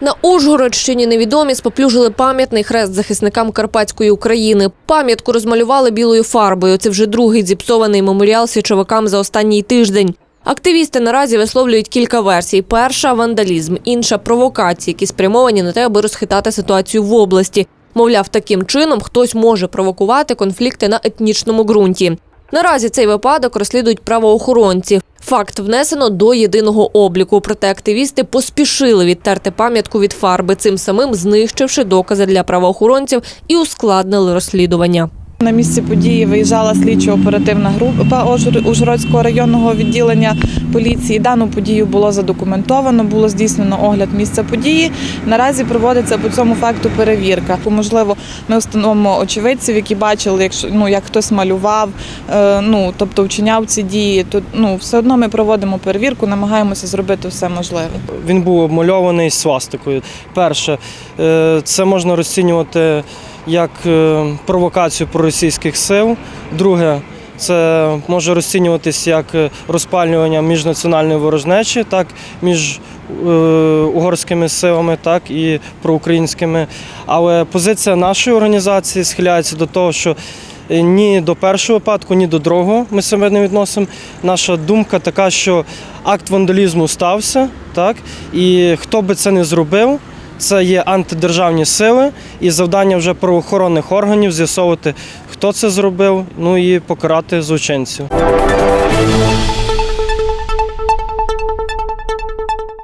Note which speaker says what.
Speaker 1: На Ужгородщині невідомі споплюжили пам'ятний хрест захисникам Карпатської України. Пам'ятку розмалювали білою фарбою. Це вже другий зіпсований меморіал січовикам за останній тиждень. Активісти наразі висловлюють кілька версій: перша вандалізм, інша провокації, які спрямовані на те, аби розхитати ситуацію в області. Мовляв, таким чином хтось може провокувати конфлікти на етнічному ґрунті. Наразі цей випадок розслідують правоохоронці. Факт внесено до єдиного обліку. Проте активісти поспішили відтерти пам'ятку від фарби, цим самим знищивши докази для правоохоронців і ускладнили розслідування.
Speaker 2: На місці події виїжджала слідчо-оперативна група Ужгородського районного відділення поліції. Дану подію було задокументовано, було здійснено огляд місця події. Наразі проводиться по цьому факту перевірка. Можливо, ми встановимо очевидців, які бачили, якщо ну як хтось малював, е, ну тобто вчиняв ці дії. То ну все одно ми проводимо перевірку, намагаємося зробити все можливе.
Speaker 3: Він був обмальований свастикою. Перше, е, це можна розцінювати як е, провокацію проросійських сил. Друге, це може розцінюватись як е, розпалювання міжнаціональної ворожнечі, так між е, угорськими силами, так і проукраїнськими. Але позиція нашої організації схиляється до того, що ні до першого випадку, ні до другого ми себе не відносимо. Наша думка така, що акт вандалізму стався, так і хто би це не зробив. Це є антидержавні сили, і завдання вже правоохоронних органів з'ясовувати, хто це зробив, ну і покарати злочинців.